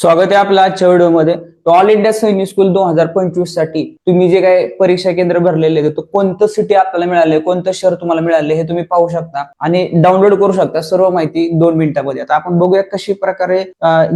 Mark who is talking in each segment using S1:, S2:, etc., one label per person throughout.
S1: स्वागत आहे आपला आजच्या व्हिडिओमध्ये. ऑल इंडिया सैनिक स्कूल दोन हजार पंचवीससाठी तुम्ही जे काही परीक्षा केंद्र भरलेले तो कोणतं सिटी आपल्याला मिळाले कोणतं शहर तुम्हाला मिळाले हे तुम्ही पाहू शकता आणि डाउनलोड करू शकता सर्व माहिती दोन मिनिटांमध्ये. आता आपण बघूया कशी प्रकारे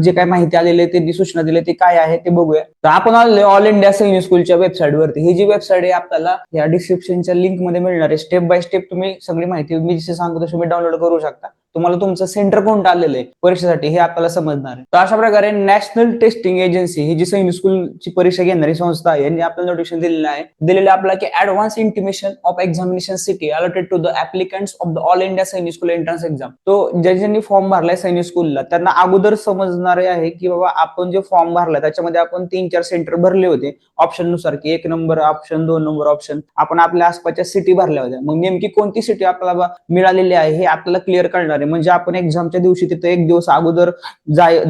S1: जे काही माहिती आलेली आहे ते सूचना दिली ती काय आहे ते बघूया. तर आपण आलेलो ऑल इंडिया सैनिक स्कूलच्या वेबसाईट वरती. ही जी वेबसाईट आहे आपल्याला या डिस्क्रिप्शनच्या लिंकमध्ये मिळणार आहे. स्टेप बाय स्टेप तुम्ही सगळी माहिती मी जसे सांगतो तशी तुम्ही डाउनलोड करू शकता. तुम्हाला तुमचं सेंटर कोणतं आलेलं आहे? परीक्षेसाठी हे आपल्याला समजणार आहे. तर अशा प्रकारे नॅशनल टेस्टिंग एजन्सी ही जी सैनिक स्कूलची परीक्षा घेणारी संस्था आहे यांनी आपल्याला नोटिफिकेशन दिलेलं आहे. दिलेलं आपला आपल्याला की advance intimation of examination city allotted to the applicants of the all India Sainik school entrance exam तो ज्या ज्यांनी फॉर्म भरलाय सैनिक स्कूलला त्यांना अगोदर समजणारे आहे की बाबा आपण जे फॉर्म भरलाय त्याच्यामध्ये आपण तीन चार सेंटर भरले होते. ऑप्शननुसार की एक नंबर ऑप्शन दोन नंबर ऑप्शन आपण आपल्या आसपासच्या सिटी भरल्या होत्या. मग नेमकी कोणती सिटी आपल्याला मिळालेली आहे हे आपल्याला क्लिअर करणार आहे म्हणजे आपण एक्झामच्या दिवशी तिथे एक दिवस अगोदर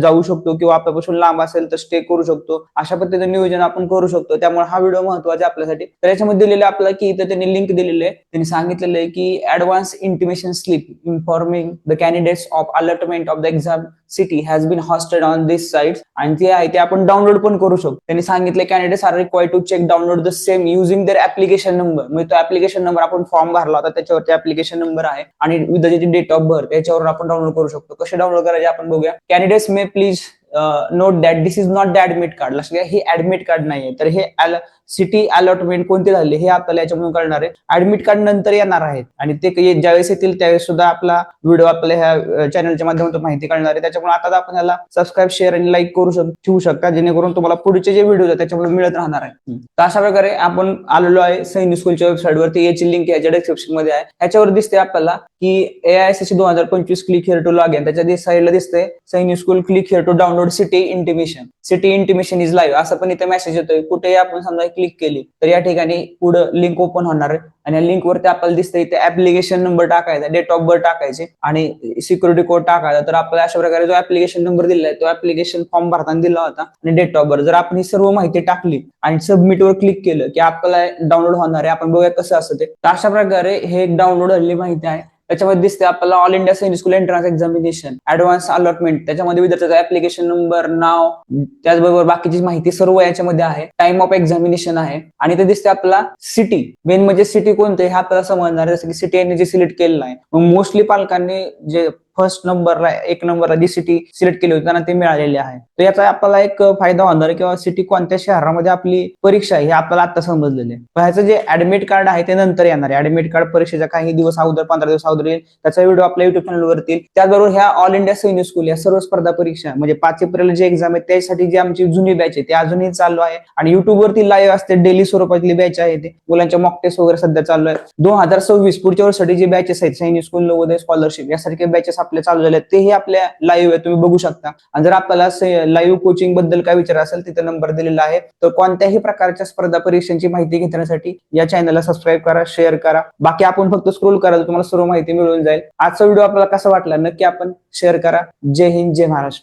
S1: जाऊ शकतो किंवा आपल्यापासून लांब असेल तर स्टे करू शकतो. अशा पद्धतीने नियोजन आपण करू शकतो. त्यामुळे हा व्हिडिओ महत्त्वाचा आहे आपल्यासाठी. तर याच्यामध्ये दिलेलं आहे की इथं त्यांनी लिंक दिलेली आहे. त्यांनी सांगितलेलं आहे की advance intimation slip informing the candidates of allotment of the exam city has been hosted on this site आणि ते आहे ते आपण डाउनलोड पण करू शकतो. त्यांनी सांगितले candidates are required to check download the same using their application number म्हणजे तो ऍप्लिकेशन नंबर आपण फॉर्म भरला होता त्याच्यावरती ऍप्लिकेशन नंबर आहे आणि विथ डेट ऑफ बर्थ त्याच्यावर आपण डाउनलोड करू शकतो. कसे डाउनलोड करायचे आपण बघूया. Candidates may please note that this is not the admit card लक्षात घ्या हे ऍडमिट कार्ड नाहीये. तर हे सिटी अलॉटमेंट कोणते झाले हे आपल्याला याच्यामधून कळणार आहे. ऍडमिट कार्ड नंतर येणार आहेत. आणि ते ज्यावेळेस येतील त्यावेळेस सुद्धा आपला व्हिडिओ आपल्या ह्या चॅनलच्या माध्यमातून माहिती कळणार आहे. त्याच्यामुळे आता आपण याला सबस्क्राईब शेअर आणि लाईक करू शक ठेवू शकता. जेणेकरून तुम्हाला पुढचे जे व्हिडिओ आहेत त्याच्यामुळे मिळत राहणार आहे. तर अशा प्रकारे आपण आलेलो आहे सैनिक स्कूलच्या वेबसाईटवरती याची लिंक याच्या डिस्क्रिप्शनमध्ये आहे. ह्याच्यावर दिसते आपल्याला की एआयसीसी दोन हजार पंचवीस click here to log in त्याच्या साईडला दिसते Sainik school click here to download city intimation city intimation is live असं पण इथे मेसेज येतोय. कुठेही आपण समजा क्लिक केली तर या ठिकाणी पुढे लिंक ओपन होणार आहे. आणि या लिंक वरती आपल्याला दिसतं इथे ऍप्लिकेशन नंबर टाकायचा डेट ऑफ बर्थ टाकायचे आणि सिक्युरिटी कोड टाकायचा. तर आपल्याला अशा प्रकारे जो ऍप्लिकेशन नंबर दिलाय तो ऍप्लिकेशन फॉर्म भरताना दिला होता आणि डेट ऑफ बर्थ जर आपण ही सर्व माहिती टाकली आणि सबमिट वर क्लिक केलं की आपल्याला डाउनलोड होणार आहे आपण बघूया कसं असतं ते. तर अशा प्रकारे हे एक डाउनलोड झालेली माहिती आहे. त्याच्यामध्ये दिसते आपल्याला all India Sainik school entrance examination advance allotment त्याच्यामध्ये विद्यार्थ्याचा ऍप्लिकेशन नंबर नाव त्याचबरोबर बाकीची माहिती सर्व याच्यामध्ये आहे. टाइम ऑफ एक्झामिनेशन आहे. आणि ते दिसते आपल्याला सिटी मेन म्हणजे सिटी कोणते हे आपल्याला समजणार जसं की सिटी यांनी जे सिलेक्ट केलेलं आहे. मग मोस्टली पालकांनी जे फर्स्ट नंबरला एक नंबरला जी सिटी सिलेक्ट केली होती त्यांना ते मिळालेले आहे. तर याचा आपल्याला एक फायदा होणार किंवा सिटी कोणत्या शहरामध्ये आपली परीक्षा आहे हे आपल्याला आता समजलेले पण ह्याचं जे ऍडमिट कार्ड आहे ते नंतर येणार आहे. ऍडमिट कार्ड परीक्षेच्या काही दिवस अगोदर पंधरा दिवस अगोदर येईल. त्याचा व्हिडिओ आपल्या युट्यूब चॅनलवर येईल. त्याचबरोबर ह्या ऑल इंडिया सैनिक स्कूल या सर्व स्पर्धा परीक्षा म्हणजे पाच एप्रिल जे एक्झाम आहे त्यासाठी जी आमची जुनी बॅच आहे ते अजूनही चालू आहे. आणि युट्यूबवरती लाईव्ह असते डेली स्वरूपातली बॅच आहे ते. मुलांच्या मॉक टेस्ट वगैरे सध्या चालू आहे दोन हजार सव्वीस पुढच्या वर्षासाठी जे बॅचेस आहेत सैनिक स्कूल नवोदय स्कॉलरशिप यासारखे बॅचेस आपल्या चालू झाले तेही आपल्या लाईव्ह आहे तुम्ही बघू शकता. आणि जर आपल्याला लाईव्ह कोचिंगबद्दल काय विचार असेल तिथे नंबर दिलेला आहे. तर कोणत्याही प्रकारच्या स्पर्धा परीक्षांची माहिती घेण्यासाठी या चॅनलला सबस्क्राईब करा शेअर करा. बाकी आपण फक्त स्क्रोल करा तुम्हाला सर्व माहिती मिळून जाईल. आजचा व्हिडिओ आपल्याला कसा वाटला नक्की आपण शेअर करा. जय हिंद जय महाराष्ट्र.